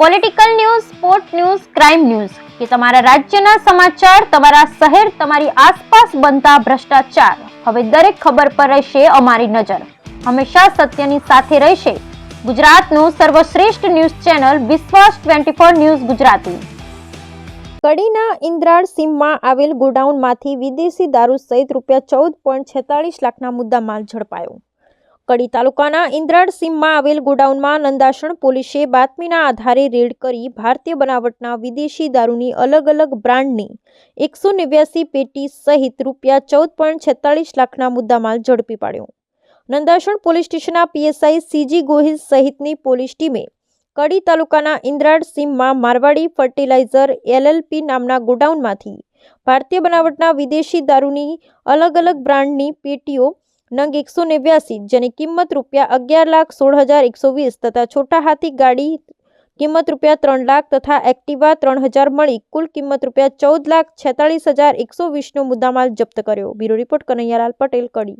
Political news sport news crime news કે તમારા રાજ્યના સમાચાર, તમારા શહેર, તમારી આસપાસ બનતા ભ્રષ્ટાચાર. હવે દરેક ખબર પર રહેશે અમારી નજર. હંમેશા સત્યની સાથે રહેશે. ગુજરાતનું સર્વશ્રેષ્ઠ news channel Vishwas twenty four news Gujarati. કડીના Indral સીમમાં આવેલ ગોડાઉનમાંથી વિદેશી દારૂ સહિત રૂપિયા ચૌદ પોઈન્ટ છેતાળીસ લાખના મુદ્દા માલ ઝડપાયો. કડી તાલુકાના ઇન્દ્રાળ સીમમાં આવેલ ગોડાઉનમાં નંદાસણ પોલીસે બાતમીના આધારે રેડ કરી ભારતીય બનાવટના વિદેશી દારૂની અલગ અલગ બ્રાન્ડની એકસો નેવ્યાસી પેટી સહિત રૂપિયા ચૌદ પોઈન્ટ છેતાળીસ લાખના મુદ્દામાલ ઝડપી પાડ્યો. નંદાસણ પોલીસ સ્ટેશનના પીએસઆઈ સીજી ગોહિલ સહિતની પોલીસ ટીમે કડી તાલુકાના ઇન્દ્રાળ સીમમાં મારવાડી ફર્ટિલાઇઝર એલએલપી નામના ગોડાઉનમાંથી ભારતીય બનાવટના વિદેશી દારૂની અલગ અલગ બ્રાન્ડની પેટીઓ નંગ એકસો નેવ્યાસી, જેની કિંમત રૂપિયા અગિયાર લાખ સોળ હજાર એકસો વીસ તથા છોટા હાથી ગાડી કિંમત રૂપિયા ત્રણ લાખ તથા એક્ટિવા ત્રણ હજાર મળી, કુલ કિંમત રૂપિયા ચૌદ લાખ છેતાળીસ હજાર એકસો વીસનો મુદ્દામાલ જપ્ત કર્યો. Bureau report Kanaiyalal Patel, Kadi.